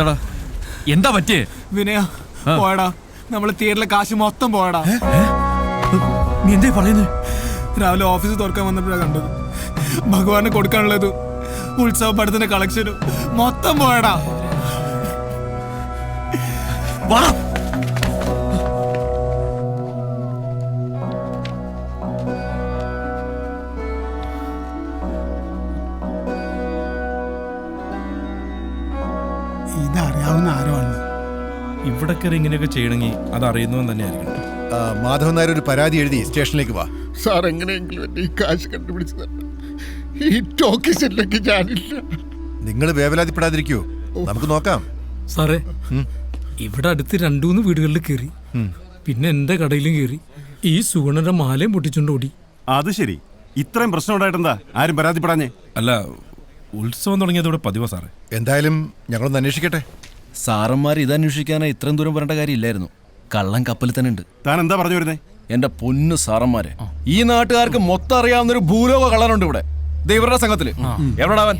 എന്താടാ? എന്താ പറ്റിയേ? വിനയ പോയടാ. നമ്മൾ തിയേറ്ററിലെ കാശ് മൊത്തം പോയടാ. നീ എന്തേ പറയുന്നത് രാവിലെ ഓഫീസ് തുറക്കാൻ വന്നപ്പോഴാ കണ്ടത്. ഭഗവാന് കൊടുക്കാനുള്ളത് ഉത്സവ പടത്തിന്റെ കളക്ഷനും മൊത്തം പോയടാ. വാടാ. ഇവിടെ കയറി ഇങ്ങനെയൊക്കെ ചെയ്യണമെങ്കിൽ അത് അറിയുന്നവൻ തന്നെയായിരിക്കണം. മാധവൻ നായർ ഒരു പരാതി എഴുതി സ്റ്റേഷനിലേക്ക് വാ. സാർ എങ്ങനെയെങ്കിലും എന്റെ ഈ കാശ് കണ്ടുപിടിച്ച് തരണം. ഈ ടോക്കീസ് ഇല്ലെങ്കിൽ ഞാനില്ല. നിങ്ങൾ വേവലാതിപ്പെടാതിരിക്കൂ. നമുക്ക് നോക്കാം. സാറേ ഇവിടെ അടുത്ത് രണ്ടുമൂന്ന് വീടുകളിൽ കയറി. പിന്നെ എന്റെ കടയിലും കയറി. ഈ സുഗുണന്റെ മാലയും പൊട്ടിച്ചുകൊണ്ട് ഓടി. അത് ശരി. ഇത്രയും പ്രശ്നം ഉണ്ടായിട്ടെന്താ? ആരും പരാതിപ്പെടാഞ്ഞേ? അല്ല ഉത്സവം തുടങ്ങിയത് ഇവിടെ പതിവാ സാറേ. എന്തായാലും ഞങ്ങളൊന്ന് അന്വേഷിക്കട്ടെ. സാറന്മാർ ഇത് അന്വേഷിക്കാനായി ഇത്രയും ദൂരം വരേണ്ട കാര്യമില്ലായിരുന്നു. കള്ളൻ കപ്പലിൽ തന്നെ ഉണ്ട്. താൻ എന്താ പറഞ്ഞു വരുന്നേ? എന്റെ പൊന്നു സാറന്മാരെ ഈ നാട്ടുകാർക്ക് മൊത്തം അറിയാവുന്ന ഒരു ഭൂലോക കള്ളനുണ്ട് ഇവിടെ. ദേ ഇവരുടെ സംഘത്തിൽ. എവിടെടാ അവൻ?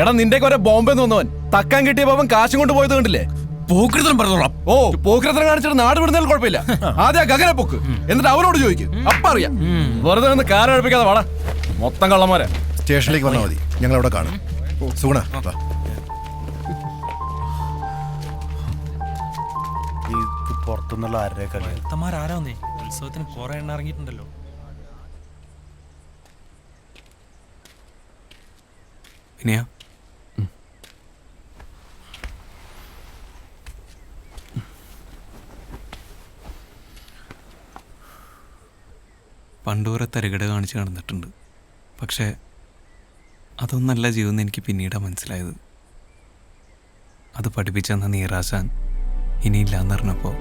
എടാ നിന്റെ വരെ ബോംബെ വന്നവൻ. തക്കാൻ കിട്ടിയപ്പോ അവൻ കാശും കൊണ്ട് പോയത് കണ്ടില്ലേ? പോക്രിതം പറഞ്ഞോളാം. ഓ പോക്രിതം കാണിച്ചിട്ട് നാട് വിടുന്നതിൽ കുഴപ്പമില്ല. ആദ്യം ഗഗനെ പൊക്ക്. എന്നിട്ട് അവനോട് ചോദിക്കും. അപ്പ അറിയാം. വെറുതെ നിന്ന് കാരഴിപ്പിക്കാതെ വാടാ. മൊത്തം കള്ളന്മാരെ. സ്റ്റേഷനിലേക്ക് വന്നാൽ മതി. ഞങ്ങൾ അവിടെ കാണും. സുഗുണ പുറത്തുനിന്നുള്ള ആരുടെ കളി ഭക്തന്മാരാരാന്നേ? ഉത്സവത്തിന് കുറെ എണ്ണ ഇറങ്ങിയിട്ടുണ്ടല്ലോ. ഇനിയാ? പണ്ടൂരെ തരികട കാണിച്ച് നടന്നിട്ടുണ്ട്. പക്ഷേ അതൊന്നല്ല ജീവിതം എന്ന് എനിക്ക് പിന്നീടാണ് മനസ്സിലായത്. അത് പഠിപ്പിച്ചെന്ന നീറാശാൻ ഇനിയില്ല എന്ന് പറഞ്ഞപ്പോൾ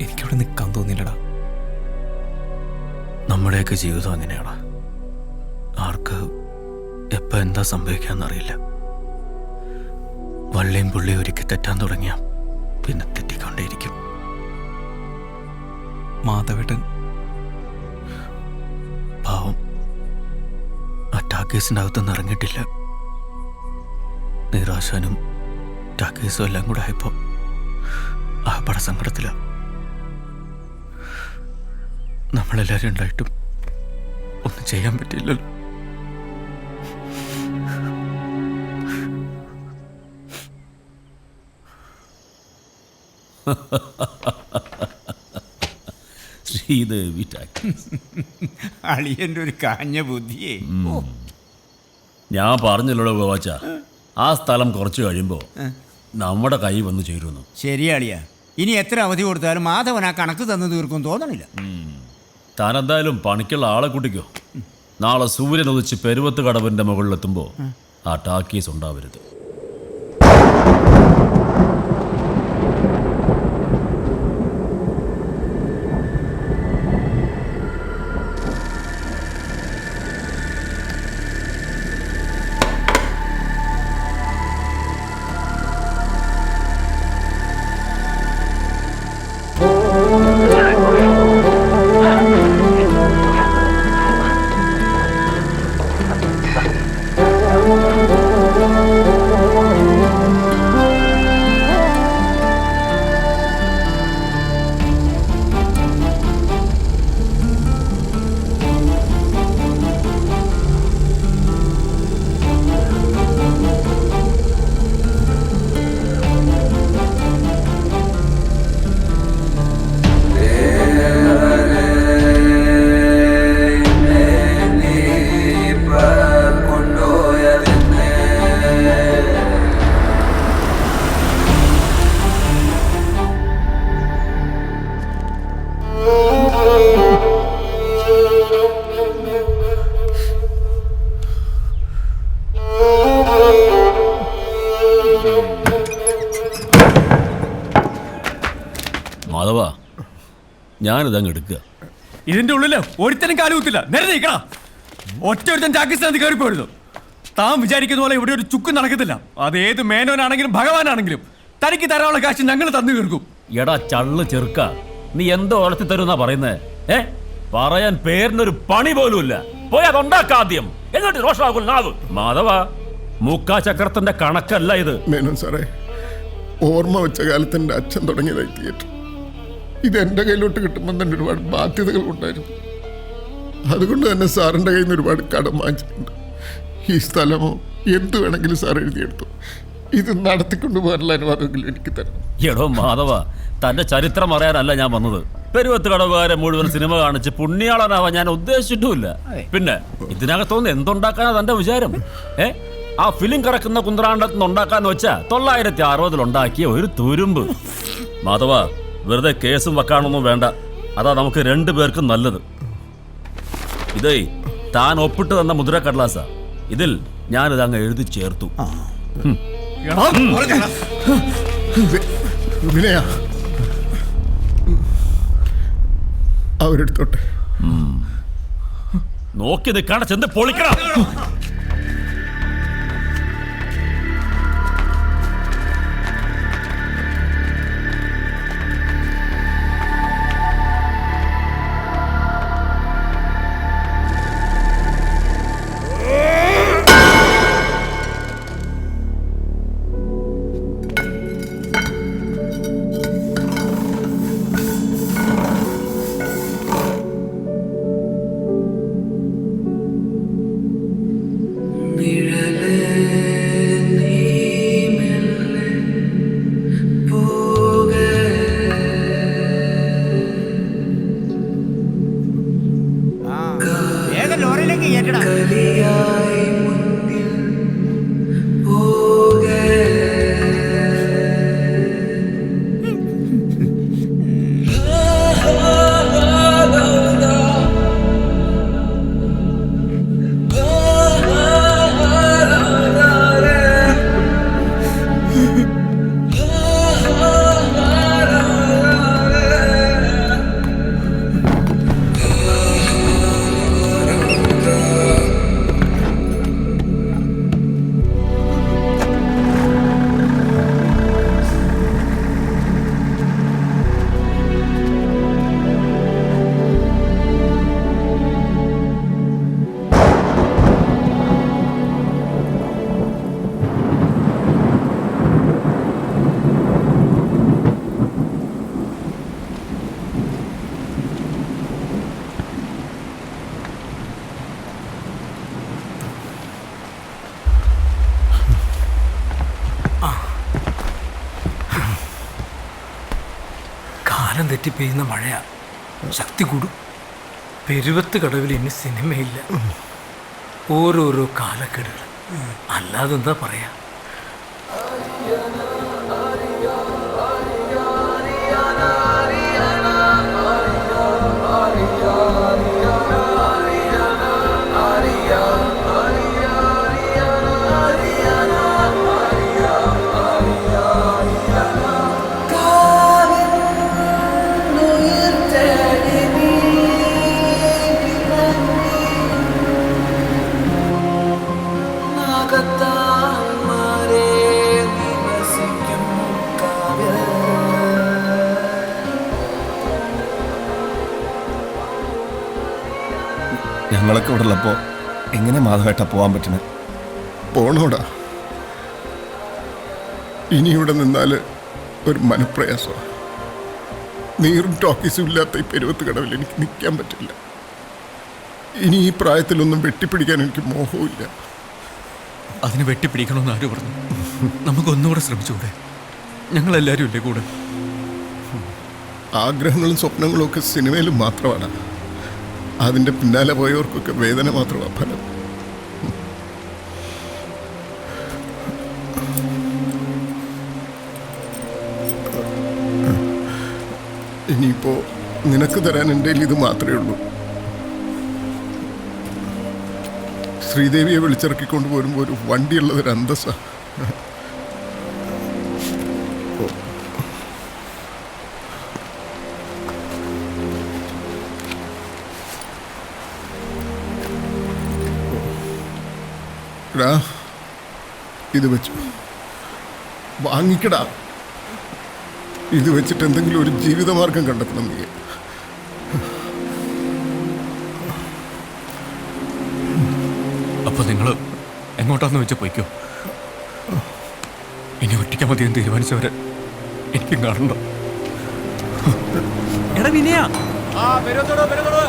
എനിക്കവിടെ നിൽക്കാൻ തോന്നിയില്ലടാ. നമ്മുടെയൊക്കെ ജീവിതം അങ്ങനെയാണ് ആർക്ക് എപ്പോൾ എന്താ സംഭവിക്കാന്നറിയില്ല വള്ളിയും പുള്ളിയും ഒരിക്കൽ തെറ്റാൻ തുടങ്ങിയ പിന്നെ തെറ്റിക്കൊണ്ടേയിരിക്കും. മാധവേട്ടൻ. പാവം. ആ ടാക്കേസിന്റെ അകത്തുനിന്ന് ഇറങ്ങിയിട്ടില്ല. നിരാശാനും ടാക്കേസും എല്ലാം കൂടെ ആയപ്പോൾ ആ പട സങ്കടത്തില. നമ്മളെല്ലാവരും ഉണ്ടായിട്ടും ഒന്നും ചെയ്യാൻ പറ്റില്ലല്ലോ. ശ്രീദേവി അളിയന്റെ ഒരു കാഞ്ഞ ബുദ്ധിയേ. ഞാൻ പറഞ്ഞല്ലോ ഗോവാച്ച ആ സ്ഥലം കുറച്ച് കഴിയുമ്പോൾ നമ്മുടെ കൈ വന്ന് ചേരുന്നു ശരിയാളിയ ഇനി എത്ര അവധി കൊടുത്താലും മാധവൻ ആ കണക്ക് തന്നു തീർക്കും തോന്നണില്ല. താൻ എന്തായാലും പണിക്കുള്ള ആളെ കൂട്ടിക്കോ. നാളെ സൂര്യൻ ഉദിച്ച് പെരുവത്ത് കടവിന്റെ മുകളിലെത്തുമ്പോൾ ആ ടാക്കീസ് ഉണ്ടാവരുത്. ഞാനിതങ്ങ് എടുക്കുക. ഇതിന്റെ ഉള്ളിൽ ഒരുത്തനും കാലുകുത്തില്ല നേരെ നിൽക്കണം ഒറ്റ ഒരുത്തൻ ചാക്കിസ്ഥാനത്ത് കയറിപ്പോയിരുന്നു താൻ വിചാരിക്കുന്ന പോലെ ഇവിടെ ഒരു ചുക്കും നടക്കത്തില്ല. അത് ഏത് മേനോനാണെങ്കിലും ഭഗവാനാണെങ്കിലും തനിക്ക് തരാനുള്ള കാശ് ഞങ്ങൾ തന്നു തീർക്കും. എടാ ചള്ള് ചെറുക്ക നീ എന്തോ വളർത്തി തരുന്നാ പറയുന്നേ? ഏ? പറയാൻ പേരിനൊരു പണി പോലുമില്ല പോയി അതുണ്ടാക്കാദ്യം എന്നിട്ട് രോഷാകുൽ നാവ്. മാധവ മുക്കാ ചക്രത്തിന്റെ കണക്കല്ല ഇത്. മേനോൻ സാറേ ഓർമ്മ വെച്ച കാലത്തിന്റെ എന്റെ അച്ഛൻ തുടങ്ങിയതായി തിയേറ്റർ. ഇത് എന്റെ കയ്യിലോട്ട് കിട്ടുമ്പോൾ തന്നെ ഒരുപാട് ബാധ്യതകൾ ഉണ്ടായിരുന്നു അതുകൊണ്ട് തന്നെ സാറിന്റെ കയ്യിൽ നിന്ന് ഒരുപാട് കടം വാങ്ങിച്ചിട്ടുണ്ട്. ഈ സ്ഥലമോ എന്ത് വേണമെങ്കിലും സാർ എഴുതിയെടുത്തു. ഇത് നടത്തിക്കൊണ്ടു പോകാനുള്ള അനുവാദമെങ്കിലും എനിക്ക് തരണം. എടോ മാധവ തന്റെ ചരിത്രം അറിയാനല്ല ഞാൻ വന്നത്. പെരുവത്ത് കടവുകാരെ മുഴുവൻ സിനിമ കാണിച്ച് പുണ്യാളനാവാൻ ഞാൻ ഉദ്ദേശിച്ചിട്ടുമില്ല. പിന്നെ ഇതിനകത്തുനിന്ന് എന്തുണ്ടാക്കാനാ തന്റെ വിചാരം? ഏ? ആ ഫിലിം കറക്കുന്ന കുന്ത്രാണ്ടത്ത് നിന്ന് ഉണ്ടാക്കാന്ന് വെച്ചാ തൊള്ളായിരത്തി അറുപതിൽ ഉണ്ടാക്കിയ ഒരു തുരുമ്പ്. മാധവ വെറുതെ കേസും വെക്കാനൊന്നും വേണ്ട. അതാ നമുക്ക് രണ്ടു പേർക്കും നല്ലത്. ഇതേ താൻ ഒപ്പിട്ട് തന്ന മുദ്ര കടലാസ. ഇതിൽ ഞാനിത് അങ്ങ് എഴുതി ചേർത്തു. അവരെടുത്തോട്ടെ നോക്കി നിൽക്കാണ്ട് ചെന്ന് പൊളിക്കണം കാലം തെറ്റി പെയ്യുന്ന മഴയാ. ശക്തി കൂടും. പെരുവത്ത് കടവിൽ ഇനി സിനിമയില്ല. ഓരോരോ കാലക്കെടുകൾ. അല്ലാതെന്താ പറയാ? എങ്ങനെ മാധവേട്ട പോവാൻ പറ്റണേ പോണോടാ. ഇനി ഇവിടെ നിന്നാൽ ഒരു മനപ്രയാസമാണ് നീറും ടോക്കീസും ഇല്ലാത്ത ഈ പെരുവത്ത് കടവിൽ എനിക്ക് നിൽക്കാൻ പറ്റില്ല. ഇനി ഈ പ്രായത്തിലൊന്നും വെട്ടിപ്പിടിക്കാൻ എനിക്ക് മോഹവുമില്ല. അതിനെ വെട്ടിപ്പിടിക്കണമെന്ന് ആര് പറഞ്ഞു? നമുക്ക് ഒന്നുകൂടെ ശ്രമിച്ചൂടെ ഞങ്ങളെല്ലാവരും ഇല്ലേ കൂടെ? ആഗ്രഹങ്ങളും സ്വപ്നങ്ങളും ഒക്കെ സിനിമയിലും മാത്രമാണ്. അതിന്റെ പിന്നാലെ പോയവർക്കൊക്കെ വേദന മാത്രമാണ് ഫലം. ഇനിയിപ്പോ നിനക്ക് തരാൻ എന്റെ ഇത് മാത്രമേ ഉള്ളൂ. ശ്രീദേവിയെ വിളിച്ചിറക്കിക്കൊണ്ട് പോരുമ്പോ ഒരു വണ്ടിയുള്ളത് ഒരു അന്തസ്സാണ് ഇത് വെച്ചു. വാങ്ങിക്കടാ. ഇത് വെച്ചിട്ട് എന്തെങ്കിലും ഒരു ജീവിതമാർഗം കണ്ടെത്തണം നീ. അപ്പൊ നിങ്ങൾ എങ്ങോട്ട് എങ്ങോട്ടാന്ന് വെച്ചാൽ പോയിക്കോ? ഇനി ഒറ്റയ്ക്കാൻ മതി എന്ന് തീരുമാനിച്ചവരെ എനിക്കും കാണണ്ട. എടാ വിനയാ. ആ പെരുവത്തോടോ പെരുവത്തോടോ.